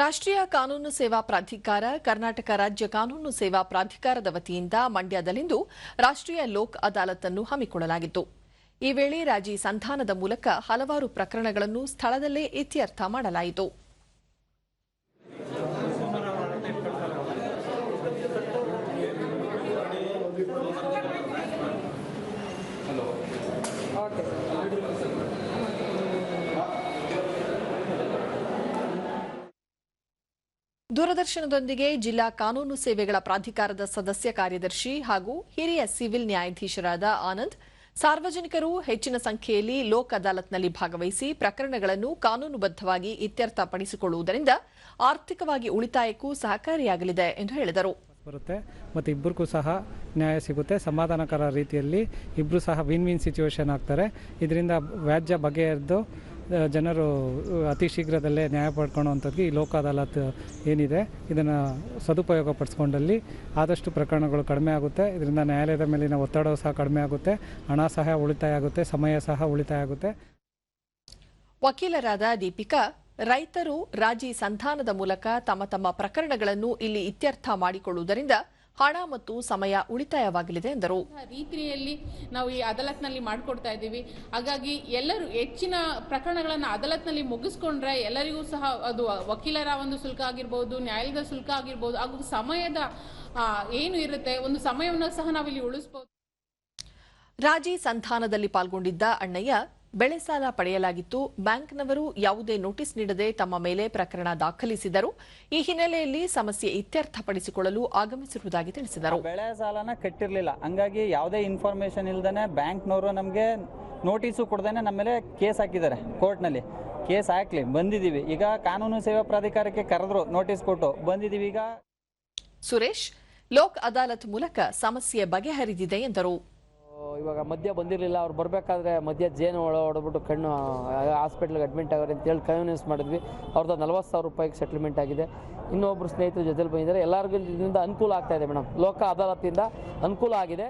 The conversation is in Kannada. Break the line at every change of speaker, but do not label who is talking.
ರಾಷ್ಟ್ರೀಯ ಕಾನೂನು ಸೇವಾ ಪ್ರಾಧಿಕಾರ, ಕರ್ನಾಟಕ ರಾಜ್ಯ ಕಾನೂನು ಸೇವಾ ಪ್ರಾಧಿಕಾರದ ವತಿಯಿಂದ ಮಂಡ್ಯದಲ್ಲಿಂದು ರಾಷ್ಟ್ರೀಯ ಲೋಕ್ ಅದಾಲತ್ನ್ನು ಹಮ್ಮಿಕೊಳ್ಳಲಾಗಿತ್ತು. ಈ ವೇಳೆ ರಾಜಿ ಸಂಧಾನದ ಮೂಲಕ ಹಲವಾರು ಪ್ರಕರಣಗಳನ್ನು ಸ್ಥಳದಲ್ಲೇ ಇತ್ಯರ್ಥ ಮಾಡಲಾಯಿತು. ದೂರದರ್ಶನದೊಂದಿಗೆ ಜಿಲ್ಲಾ ಕಾನೂನು ಸೇವೆಗಳ ಪ್ರಾಧಿಕಾರದ ಸದಸ್ಯ ಕಾರ್ಯದರ್ಶಿ ಹಾಗೂ ಹಿರಿಯ ಸಿವಿಲ್ ನ್ಯಾಯಾಧೀಶರಾದ ಆನಂದ್, ಸಾರ್ವಜನಿಕರು ಹೆಚ್ಚಿನ ಸಂಖ್ಯೆಯಲ್ಲಿ ಲೋಕ್ ಅದಾಲತ್ನಲ್ಲಿ ಭಾಗವಹಿಸಿ ಪ್ರಕರಣಗಳನ್ನು ಕಾನೂನುಬದ್ಧವಾಗಿ ಇತ್ಯರ್ಥಪಡಿಸಿಕೊಳ್ಳುವುದರಿಂದ ಆರ್ಥಿಕವಾಗಿ ಉಳಿತಾಯಕ್ಕೂ ಸಹಕಾರಿಯಾಗಲಿದೆ ಎಂದು ಹೇಳಿದರು.
ಬರುತ್ತೆ. ಮತ್ತು ಇಬ್ಬರಿಗೂ ಸಹ ನ್ಯಾಯ ಸಿಗುತ್ತೆ. ಸಮಾಧಾನಕರ ರೀತಿಯಲ್ಲಿ ಇಬ್ಬರು ಸಹ ವಿನ್ ವಿನ್ ಸಿಚುವೇಶನ್ ಆಗ್ತಾರೆ. ಇದರಿಂದ ವ್ಯಾಜ್ಯ ಬಗೆಹರಿದು ಜನರು ಅತಿ ಶೀಘ್ರದಲ್ಲೇ ನ್ಯಾಯ ಪಡ್ಕೊಳ್ಳುವಂಥದ್ದು ಈ ಲೋಕ ಅದಾಲತ್ ಏನಿದೆ, ಇದನ್ನು ಸದುಪಯೋಗ ಪಡಿಸ್ಕೊಂಡಲ್ಲಿ ಆದಷ್ಟು ಪ್ರಕರಣಗಳು ಕಡಿಮೆ ಆಗುತ್ತೆ. ಇದರಿಂದ ನ್ಯಾಯಾಲಯದ ಮೇಲಿನ ಒತ್ತಡವೂ ಸಹ ಕಡಿಮೆ ಆಗುತ್ತೆ. ಹಣ ಸಹ ಉಳಿತಾಯ ಆಗುತ್ತೆ, ಸಮಯ ಸಹ ಉಳಿತಾಯ ಆಗುತ್ತೆ.
ವಕೀಲರಾದ ದೀಪಿಕಾ, ರೈತರು ರಾಜಿ ಸಂಧಾನದ ಮೂಲಕ ತಮ್ಮ ತಮ್ಮ ಪ್ರಕರಣಗಳನ್ನು ಇಲ್ಲಿ ಇತ್ಯರ್ಥ ಮಾಡಿಕೊಳ್ಳುವುದರಿಂದ ಹಣ ಮತ್ತು ಸಮಯ ಉಳಿತಾಯವಾಗಲಿದೆ ಎಂದರು.
ರೀತಿಯಲ್ಲಿ ನಾವು ಈ ಅದಾಲತ್ನಲ್ಲಿ ಮಾಡಿಕೊಡ್ತಾ ಇದ್ದೀವಿ. ಹಾಗಾಗಿ ಎಲ್ಲರೂ ಹೆಚ್ಚಿನ ಪ್ರಕರಣಗಳನ್ನು ಅದಾಲತ್ನಲ್ಲಿ ಮುಗಿಸ್ಕೊಂಡ್ರೆ ಎಲ್ಲರಿಗೂ ಸಹ ಅದು ವಕೀಲರ ಒಂದು ಶುಲ್ಕ ಆಗಿರ್ಬೋದು ನ್ಯಾಯಾಲಯದ ಶುಲ್ಕ ಆಗಿರ್ಬೋದು ಹಾಗೂ ಸಮಯದ ಏನು ಇರುತ್ತೆ ಒಂದು ಸಮಯವನ್ನು ಸಹ ನಾವಿಲ್ಲಿ ಉಳಿಸ್ಬೋದು.
ರಾಜಿ ಸಂಧಾನದಲ್ಲಿ ಪಾಲ್ಗೊಂಡಿದ್ದ ಅಣ್ಣಯ್ಯ ಬೆಳೆ ಸಾಲ ಪಡೆಯಲಾಗಿತ್ತು. ಬ್ಯಾಂಕ್ನವರು ಯಾವುದೇ ನೋಟಿಸ್ ನೀಡದೆ ತಮ್ಮ ಮೇಲೆ ಪ್ರಕರಣ ದಾಖಲಿಸಿದರು. ಈ ಹಿನ್ನೆಲೆಯಲ್ಲಿ ಸಮಸ್ಯೆ ಇತ್ಯರ್ಥಪಡಿಸಿಕೊಳ್ಳಲು ಆಗಮಿಸಿರುವುದಾಗಿ ತಿಳಿಸಿದರು.
ಬೆಳೆ ಸಾಲನ ಕಟ್ಟಿರಲಿಲ್ಲ. ಹಂಗಾಗಿ ಯಾವುದೇ ಇನ್ಫಾರ್ಮೇಶನ್ ಇಲ್ದೇ ಬ್ಯಾಂಕ್ನವರು ನಮಗೆ ನೋಟಿಸು ಕೊಡ್ದೇನೆ ನಮ್ಮ ಮೇಲೆ ಕೇಸ್ ಹಾಕಿದ್ದಾರೆ ಕೋರ್ಟ್ನಲ್ಲಿ. ಕೇಸ್ ಹಾಕ್ಲಿ ಬಂದಿದ್ದೀವಿ. ಈಗ ಕಾನೂನು ಸೇವಾ ಪ್ರಾಧಿಕಾರಕ್ಕೆ ಕರೆದ್ರು ನೋಟಿಸ್ ಕೊಟ್ಟು ಬಂದಿದ್ದೀವಿ ಈಗ.
ಸುರೇಶ್ ಲೋಕ್ ಅದಾಲತ್ ಮೂಲಕ ಸಮಸ್ಯೆ ಬಗೆಹರಿದಿದೆ ಎಂದರು.
ಇವಾಗ ಮದ್ಯ ಬಂದಿರಲಿಲ್ಲ, ಅವ್ರು ಬರಬೇಕಾದ್ರೆ ಮದ್ಯ ಜೇನು ಒಳ ಹೊಡೆದ್ಬಿಟ್ಟು ಕಣ್ಣು ಹಾಸ್ಪಿಟ್ಲಿಗೆ ಅಡ್ಮಿಟ್ ಆಗೋರು ಅಂತೇಳಿ ಕನ್ವಿನ್ಸ್ ಮಾಡಿದ್ವಿ. ಅವ್ರದ್ದು ನಲ್ವತ್ತು ಸಾವಿರ ರೂಪಾಯಿಗೆ ಸೆಟ್ಲ್ಮೆಂಟ್ ಆಗಿದೆ. ಇನ್ನೊಬ್ರು ಸ್ನೇಹಿತರು ಜೊತೆಲಿ ಬಂದಿದ್ದಾರೆ. ಎಲ್ಲರಿಗೂ ಇದರಿಂದ ಅನುಕೂಲ ಆಗ್ತಾ ಇದೆ ಮೇಡಮ್. ಲೋಕ ಅದಾಲತ್ತಿಂದ ಅನುಕೂಲ ಆಗಿದೆ.